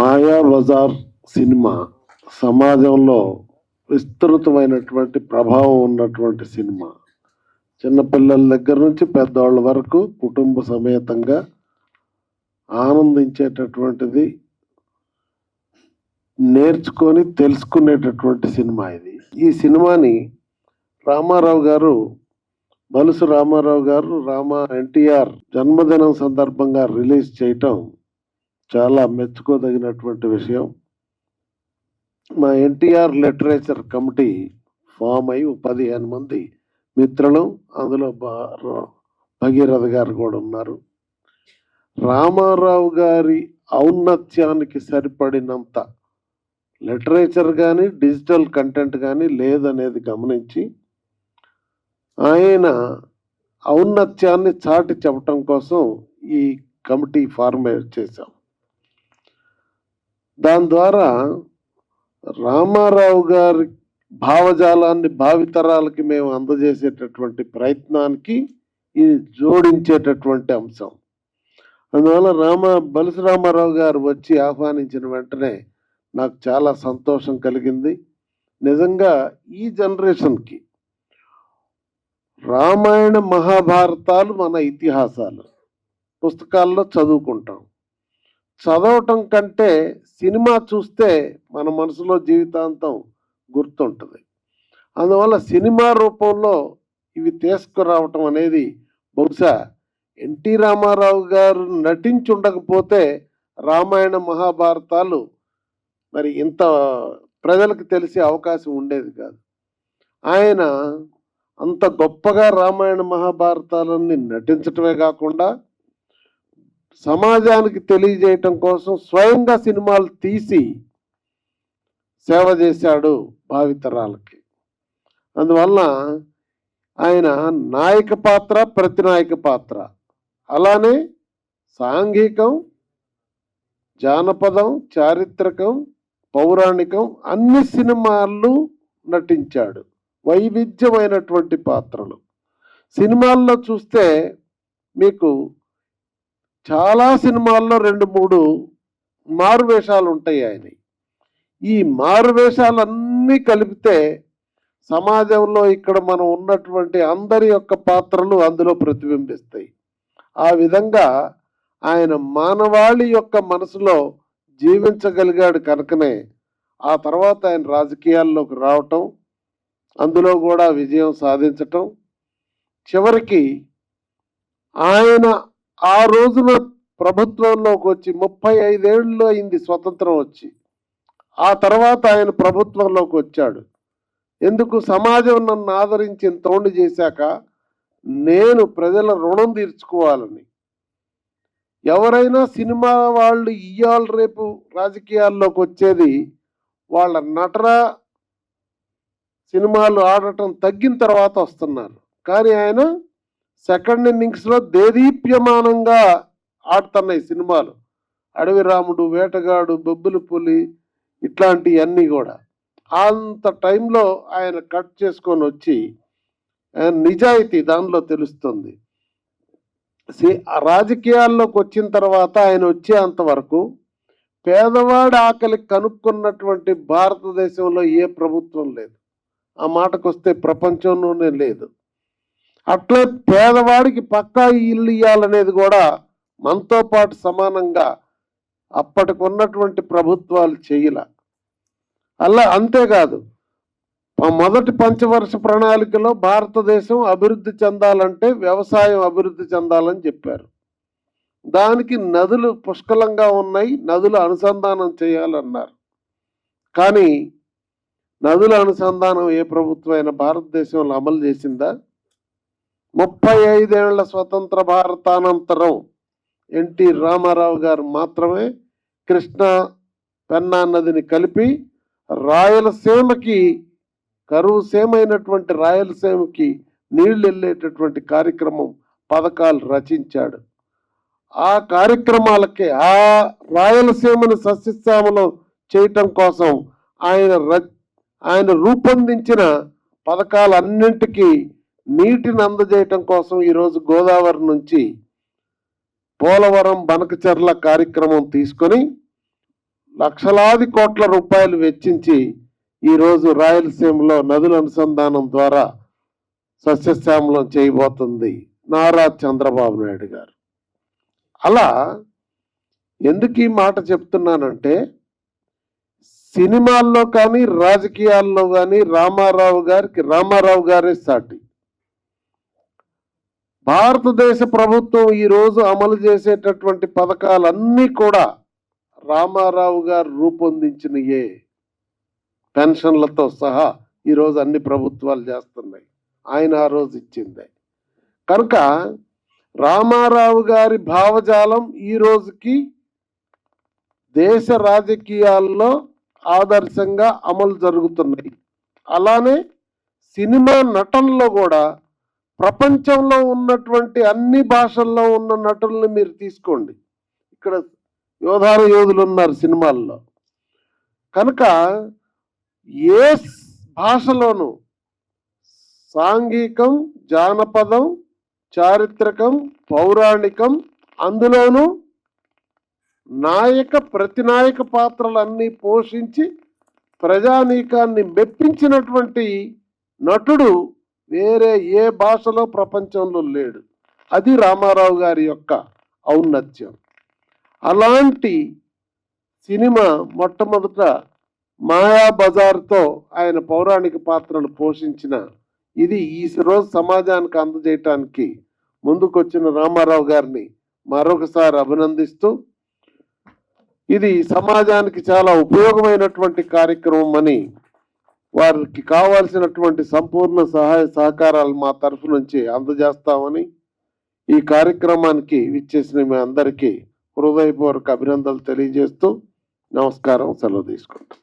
మాయా Bazar cinema సమాజంలో విస్తృతమైనటువంటి ప్రభావం ఉన్నటువంటి సినిమా. చిన్నపిల్లల దగ్గర నుంచి పెద్దవాళ్ళ వరకు కుటుంబ సమేతంగా ఆనందించేటటువంటిది నేర్చుకొని తెలుసుకునేటటువంటి సినిమా ఇది. ఈ సినిమాని రామారావు గారు బలుసు రామారావు గారు రామ ఎన్టీఆర్ జన్మదినం సందర్భంగా రిలీజ్ చేయటం చాలా మెచ్చుకోదగినటువంటి విషయం. మా ఎన్టీఆర్ లిటరేచర్ కమిటీ ఫామ్ అయి పదిహేను మంది మిత్రులు అందులో ర- భగీరథ గారు కూడా ఉన్నారు. రామారావు గారి ఔన్నత్యానికి సరిపడినంత లిటరేచర్ కానీ డిజిటల్ కంటెంట్ కానీ లేదనేది గమనించి ఆయన ఔన్నత్యాన్ని చాటి చెప్పటం కోసం ఈ కమిటీ ఫార్మేట్ చేశాం. దాని ద్వారా రామారావు గారి భావజాలాన్ని భావితరాలకి మేము అందజేసేటటువంటి ప్రయత్నానికి ఇది జోడించేటటువంటి అంశం. అందువల్ల రామ బలుసు రామారావు గారు వచ్చి ఆహ్వానించిన వెంటనే నాకు చాలా సంతోషం కలిగింది. నిజంగా ఈ జనరేషన్కి రామాయణ మహాభారతాలు మన ఇతిహాసాలు. పుస్తకాల్లో చదువుకుంటాం. చదవటం కంటే సినిమా చూస్తే మన మనసులో జీవితాంతం గుర్తుంటుంది. అందువల్ల సినిమా రూపంలో ఇవి తీసుకురావటం అనేది బహుశా ఎన్టీ రామారావు గారు నటించి ఉండకపోతే రామాయణ మహాభారతాలు మరి ఇంత ప్రజలకు తెలిసే అవకాశం ఉండేది కాదు. ఆయన అంత గొప్పగా రామాయణ మహాభారతాలన్నీ నటించటమే కాకుండా సమాజానికి తెలియజేయటం కోసం స్వయంగా సినిమాలు తీసి సేవ చేశాడు భావితరాలకి. అందువల్ల ఆయన నాయక పాత్ర ప్రతినాయక పాత్ర. అలానే సాంఘికం జానపదం చారిత్రకం పౌరాణికం అన్ని సినిమాల్లో నటించాడు. వైవిధ్యమైనటువంటి పాత్రలు. సినిమాల్లో చూస్తే మీకు చాలా సినిమాల్లో రెండు మూడు మారు వేషాలు ఉంటాయి ఆయన ఈ మారు వేషాలన్నీ కలిపితే సమాజంలో ఇక్కడ మనం ఉన్నటువంటి అందరి యొక్క పాత్రలు అందులో ప్రతిబింబిస్తాయి. ఆ విధంగా ఆయన మానవాళి యొక్క మనసులో జీవించగలిగాడు కనుకనే ఆ తర్వాత ఆయన రాజకీయాల్లోకి రావటం అందులో కూడా విజయం సాధించటం చివరికి ఆయన ఆ రోజున ప్రభుత్వంలోకి వచ్చి ముప్పై ఐదేళ్ళు అయింది స్వతంత్రం వచ్చి. ఆ తర్వాత ఆయన ప్రభుత్వంలోకి వచ్చాడు. ఎందుకు సమాజం నన్ను ఆదరించి తోండి చేశాక నేను ప్రజల రుణం తీర్చుకోవాలని. ఎవరైనా సినిమా వాళ్ళు ఇయ్యాల రేపు రాజకీయాల్లోకి వచ్చేది వాళ్ళ నటన సినిమాలు ఆడటం తగ్గిన తర్వాత వస్తున్నారు. కానీ ఆయన సెకండ్ ఇన్నింగ్స్లో దేదీప్యమానంగా ఆడుతున్నాయి సినిమాలు. అడవి రాముడు వేటగాడు బొబ్బుల పులి ఇట్లాంటివన్నీ కూడా. అంత టైంలో ఆయన కట్ చేసుకొని వచ్చి నిజాయితీ దానిలో తెలుస్తుంది. సి- రాజకీయాల్లోకి వచ్చిన తర్వాత ఆయన వచ్చే అంతవరకు పేదవాడి ఆకలి కనుక్కున్నటువంటి భారతదేశంలో ఏ ప్రభుత్వం లేదు. ఆ మాటకు వస్తే ప్రపంచంలోనే లేదు. అట్లే పేదవాడికి పక్కా ఇల్లు ఇవ్వాలనేది కూడా మనతో పాటు సమానంగా అప్పటికి ఉన్నటువంటి ప్రభుత్వాలు చేయల. అలా అంతేకాదు మొదటి పంచవర్ష ప్రణాళికలో భారతదేశం అభివృద్ధి చెందాలంటే వ్యవసాయం అభివృద్ధి చెందాలని చెప్పారు. దానికి నదులు పుష్కలంగా ఉన్నాయి నదులు అనుసంధానం చేయాలన్నారు. కానీ నదుల అనుసంధానం ఏ ప్రభుత్వమైన భారతదేశంలో అమలు చేసిందా? ముప్పై ఐదేళ్ళ స్వతంత్ర భారతానంతరం ఎన్టీ రామారావు గారు మాత్రమే కృష్ణా పెన్నా నదిని కలిపి రాయలసీమకి కరువు సేమైనటువంటి రాయలసీమకి నీళ్ళు వెళ్ళేటటువంటి కార్యక్రమం పథకాలు రచించాడు. ఆ కార్యక్రమాలకి ఆ రాయలసీమను సస్యశ్యామలం చేయటం కోసం ఆయన ఆయన రూపొందించిన పథకాలన్నింటికీ నీటిని అందజేయటం కోసం ఈరోజు గోదావరి నుంచి పోలవరం బనకచెర్ల కార్యక్రమం తీసుకొని లక్షలాది కోట్ల రూపాయలు వెచ్చించి ఈరోజు రాయలసీమలో నదుల అనుసంధానం ద్వారా సస్యశ్యామలం చేయబోతుంది నారా చంద్రబాబు నాయుడు గారు. అలా ఎందుకు ఈ మాట చెప్తున్నానంటే సినిమాల్లో కానీ రాజకీయాల్లో కానీ రామారావు గారికి రామారావు గారే సాటి. భారతదేశ ప్రభుత్వం ఈరోజు అమలు చేసేటటువంటి పథకాలన్నీ కూడా రామారావు గారు రూపొందించినయే. పెన్షన్లతో సహా ఈరోజు అన్ని ప్రభుత్వాలు చేస్తున్నాయి. ఆయన ఆ రోజు ఇచ్చింది. కనుక రామారావు గారి భావజాలం ఈ రోజుకి దేశ రాజకీయాల్లో ఆదర్శంగా అమలు జరుగుతున్నాయి. అలానే సినిమా నటనలో కూడా ప్రపంచంలో ఉన్నటువంటి అన్ని భాషల్లో ఉన్న నటుల్ని మీరు తీసుకోండి. ఇక్కడ యోధార యోధులు ఉన్నారు సినిమాల్లో. కనుక ఏ భాషలోనూ సాంఘికం జానపదం చారిత్రకం పౌరాణికం అందులోనూ నాయక ప్రతినాయక పాత్రలన్నీ పోషించి ప్రజానీకాన్ని మెప్పించినటువంటి నటుడు వేరే ఏ భాషలో ప్రపంచంలో లేడు. అది రామారావు గారి యొక్క ఔన్నత్యం. అలాంటి సినిమా మొట్టమొదట మాయా బజార్తో ఆయన పౌరాణిక పాత్రను పోషించిన ఇది ఈ రోజు సమాజానికి అందజేయటానికి ముందుకొచ్చిన రామారావు గారిని మరొకసారి అభినందిస్తూ ఇది సమాజానికి చాలా ఉపయోగమైనటువంటి కార్యక్రమం అని వారికి కావాల్సినటువంటి సంపూర్ణ సహాయ సహకారాలు మా తరఫు నుంచి అందజేస్తామని ఈ కార్యక్రమానికి విచ్చేసిన మీ అందరికీ హృదయపూర్వక అభినందనలు తెలియజేస్తూ నమస్కారం సెలవు తీసుకుంటాం